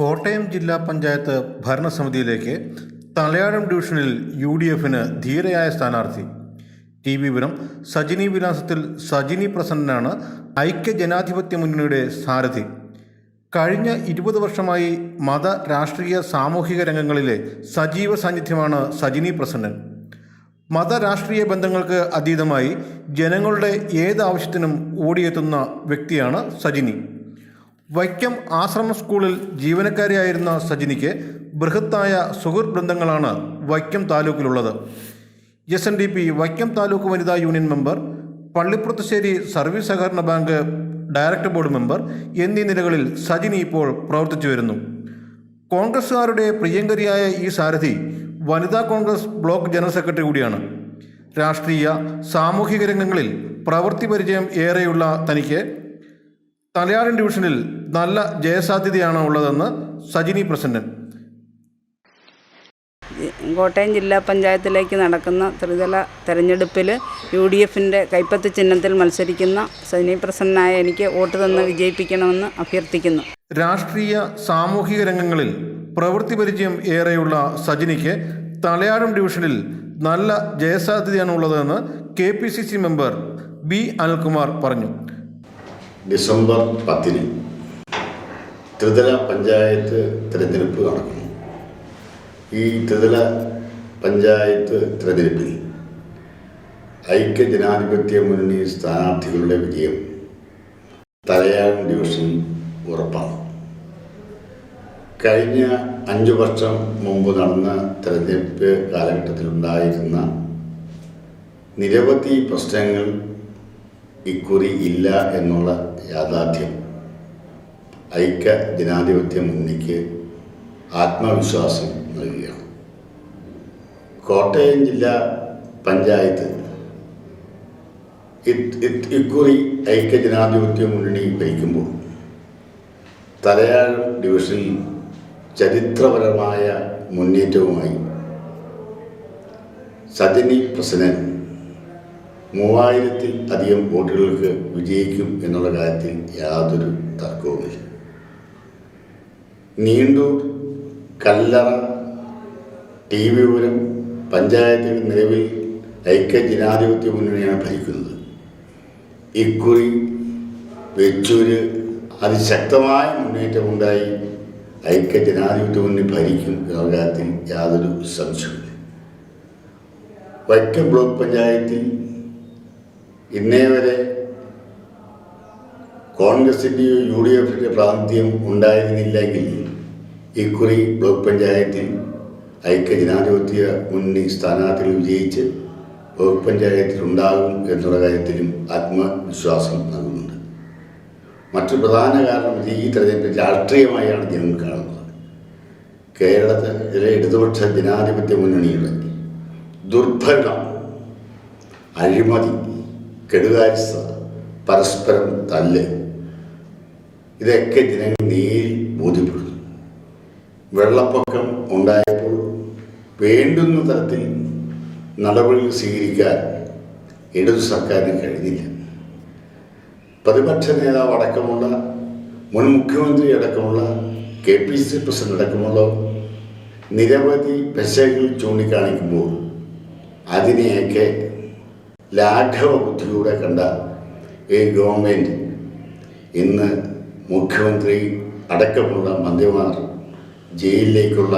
കോട്ടയം ജില്ലാ പഞ്ചായത്ത് ഭരണസമിതിയിലേക്ക് തലയാഴം ഡിവിഷനിൽ U D എഫിന് ധീരയായ സ്ഥാനാർത്ഥി. ടി വിപുരം സജിനി വിലാസത്തിൽ സജിനി പ്രസന്നനാണ് ഐക്യ ജനാധിപത്യ മുന്നണിയുടെ സാരഥി. കഴിഞ്ഞ ഇരുപത് വർഷമായി മത രാഷ്ട്രീയ സാമൂഹിക രംഗങ്ങളിലെ സജീവ സാന്നിധ്യമാണ് സജിനി പ്രസന്നൻ. മത രാഷ്ട്രീയ ബന്ധങ്ങൾക്ക് അതീതമായി ജനങ്ങളുടെ ഏത് ആവശ്യത്തിനും ഓടിയെത്തുന്ന വ്യക്തിയാണ് സജിനി. വൈക്കം ആശ്രമ സ്കൂളിൽ ജീവനക്കാരിയായിരുന്ന സജിനിക്ക് ബൃഹത്തായ സുഹൃത്ത് ബന്ധങ്ങളാണ് വൈക്കം താലൂക്കിലുള്ളത്. S N D P Vaikom taluk വനിതാ യൂണിയൻ മെമ്പർ പള്ളിപ്പുറത്തുശ്ശേരി സർവീസ് സഹകരണ ബാങ്ക് ഡയറക്ടർ ബോർഡ് മെമ്പർ എന്നീ നിലകളിൽ സജിനി ഇപ്പോൾ പ്രവർത്തിച്ചു വരുന്നു. കോൺഗ്രസ്സുകാരുടെ പ്രിയങ്കരിയായ ഈ സാരഥി വനിതാ കോൺഗ്രസ് ബ്ലോക്ക് ജനറൽ സെക്രട്ടറി കൂടിയാണ്. രാഷ്ട്രീയ സാമൂഹിക രംഗങ്ങളിൽ പ്രവൃത്തി പരിചയം ഏറെയുള്ള തനിക്ക് തലയാടൻ ഡിവിഷനിൽ നല്ല ജയസാധ്യതയാണ് ഉള്ളതെന്ന് സജിനി പ്രസന്നൻ. കോട്ടയം ജില്ലാ പഞ്ചായത്തിലേക്ക് നടക്കുന്ന ത്രിതല തെരഞ്ഞെടുപ്പിൽ യു ഡി എഫിന്റെ കൈപ്പത്ത് ചിഹ്നത്തിൽ മത്സരിക്കുന്ന സജിനി പ്രസന്നനായ എനിക്ക് വോട്ട് തന്ന് വിജയിപ്പിക്കണമെന്ന് അഭ്യർത്ഥിക്കുന്നു. രാഷ്ട്രീയ സാമൂഹിക രംഗങ്ങളിൽ പ്രവൃത്തി പരിചയം ഏറെയുള്ള സജിനിക്ക് തലയാടം ഡിവിഷനിൽ നല്ല ജയസാധ്യതയാണ് ഉള്ളതെന്ന് K P C C member B Anilkumar പറഞ്ഞു. ഡിസംബർ പത്തിന് ത്രിതല പഞ്ചായത്ത് തിരഞ്ഞെടുപ്പ് നടക്കുന്നു. ഈ ത്രിതല പഞ്ചായത്ത് തിരഞ്ഞെടുപ്പിൽ ഐക്യ ജനാധിപത്യ മുന്നണി സ്ഥാനാർത്ഥികളുടെ വിജയം തലയാൻ ഡിവിഷൻ ഉറപ്പാണ്. കഴിഞ്ഞ അഞ്ചു വർഷം മുമ്പ് നടന്ന തെരഞ്ഞെടുപ്പ് കാലഘട്ടത്തിലുണ്ടായിരുന്ന നിരവധി പ്രശ്നങ്ങൾ ഇക്കുറി ഇല്ല എന്നുള്ള യാഥാർത്ഥ്യം. ഐക്യ ജനാധിപത്യ മുന്നണിക്ക് ആത്മവിശ്വാസം നൽകുകയാണ്. കോട്ടയം ജില്ലാ പഞ്ചായത്ത് ഇക്കുറി ഐക്യ ജനാധിപത്യ മുന്നണി ഭരിക്കുമ്പോൾ തലയാഴം ഡിവിഷനിൽ ചരിത്രപരമായ മുന്നേറ്റവുമായി സജനി പ്രസനൻ മൂവായിരത്തിൽ അധികം വോട്ടുകൾക്ക് വിജയിക്കും എന്നുള്ള കാര്യത്തിൽ യാതൊരു തർക്കവുമില്ല. നീണ്ടൂർ കല്ലറ ടി വിപുരം പഞ്ചായത്തിൽ നിലവിൽ ഐക്യ ജനാധിപത്യ മുന്നണിയാണ് ഭരിക്കുന്നത്. ഇക്കുറി വെച്ചൂര് അതിശക്തമായ മുന്നേറ്റമുണ്ടായി ഐക്യ ജനാധിപത്യ മുന്നണി ഭരിക്കും എന്നുള്ള കാര്യത്തിൽ യാതൊരു സംശയമില്ല വൈക്കം ബ്ലോക്ക് പഞ്ചായത്തിൽ ഇന്നേ വരെ കോൺഗ്രസിന്റെയോ യു ഡി എഫിന്റെ പ്രാതിനിധ്യം ഉണ്ടായിരുന്നില്ലെങ്കിൽ ഇക്കുറി ബ്ലോക്ക് പഞ്ചായത്തിൽ ഐക്യ ജനാധിപത്യ മുന്നണി സ്ഥാനാർത്ഥികൾ വിജയിച്ച് ബ്ലോക്ക് പഞ്ചായത്തിൽ ഉണ്ടാകും എന്നുള്ള കാര്യത്തിലും ആത്മവിശ്വാസം നൽകുന്നുണ്ട്. മറ്റു പ്രധാന കാരണം ഈ തെരഞ്ഞെടുപ്പ് രാഷ്ട്രീയമായാണ് ജനങ്ങൾ കാണുന്നത്. കേരളത്തിലെ ഇടതുപക്ഷ ജനാധിപത്യ മുന്നണിയുടെ ദുർഭരണം അഴിമതി കെടുകാര്യസ്ഥ പരസ്പരം തല്ല് ഇതൊക്കെ ജനങ്ങൾ നേരി ബോധ്യപ്പെടുന്നു. വെള്ളപ്പൊക്കം ഉണ്ടായപ്പോൾ വേണ്ടുന്ന തരത്തിൽ നടപടികൾ സ്വീകരിക്കാൻ ഇടതു സർക്കാരിന് കഴിഞ്ഞില്ല. പ്രതിപക്ഷ നേതാവ് അടക്കമുള്ള മുൻ മുഖ്യമന്ത്രി അടക്കമുള്ള കെ പി സി പ്രസിഡന്റ് അടക്കമുള്ള നിരവധി പെശകൾ ചൂണ്ടിക്കാണിക്കുമ്പോൾ അതിനെയൊക്കെ ലാഘവ ബുദ്ധിയിലൂടെ കണ്ട ഈ ഗവൺമെന്റ് ഇന്ന് മുഖ്യമന്ത്രി അടക്കമുള്ള മന്ത്രിമാർ ജയിലിലേക്കുള്ള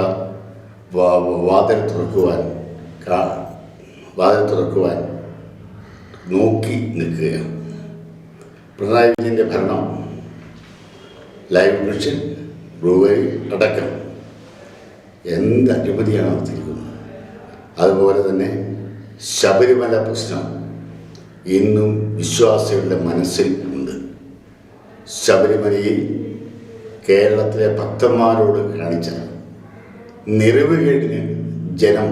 വാതിൽ തുറക്കുവാൻ വാതിൽ തുറക്കുവാൻ നോക്കി നിൽക്കുകയാണ്. പിണറായി വിജയന്റെ ഭരണം ലൈവ് മിഷൻ ബ്രൂവറി അടക്കം എന്ത് അഴിമതിയാണ് നടത്തിയിരിക്കുന്നത്? അതുപോലെ തന്നെ ശബരിമല പ്രശ്നം ഇന്നും വിശ്വാസികളുടെ മനസ്സിൽ ശബരിമലയിൽ കേരളത്തിലെ ഭക്തന്മാരോട് കാണിച്ച നിറവുകേടിന് ജനം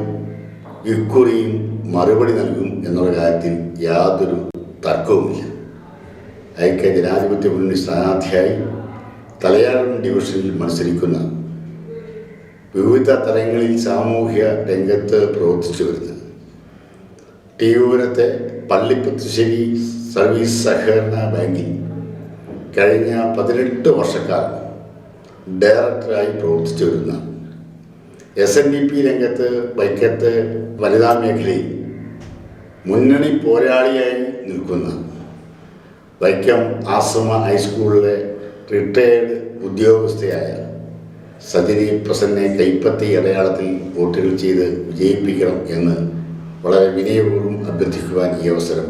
ഇക്കുറിയും മറുപടി നൽകും എന്നുള്ള കാര്യത്തിൽ യാതൊരു തർക്കവുമില്ല. ഐക്യ ജനാധിപത്യ മുന്നണി സ്ഥാനാർത്ഥിയായി തലയാറൻ ഡിവിഷനിൽ മത്സരിക്കുന്ന വിവിധ തലങ്ങളിൽ സാമൂഹ്യ രംഗത്ത് പ്രവർത്തിച്ചു വരുന്നത്. ടിയൂരത്തെ പള്ളിപ്പത്തുശ്ശേരി സർവീസ് സഹകരണ ബാങ്കിൽ കഴിഞ്ഞ പതിനെട്ട് വർഷക്കാലം ഡയറക്ടറായി പ്രവർത്തിച്ചു വരുന്ന എസ് എൻ ഡി പി രംഗത്ത് വൈക്കത്ത് വനിതാ മേഖലയിൽ മുന്നണി പോരാളിയായി നിൽക്കുന്ന വൈക്കം ആശ്രമ ഹൈസ്കൂളിലെ റിട്ടയേർഡ് ഉദ്യോഗസ്ഥയായ സജിനി പ്രസന്നെ കൈപ്പത്തി അടയാളത്തിൽ വോട്ടുകൾ ചെയ്ത് വിജയിപ്പിക്കണം എന്ന് വളരെ വിനയപൂർവം അഭ്യർത്ഥിക്കുവാൻ ഈ അവസരം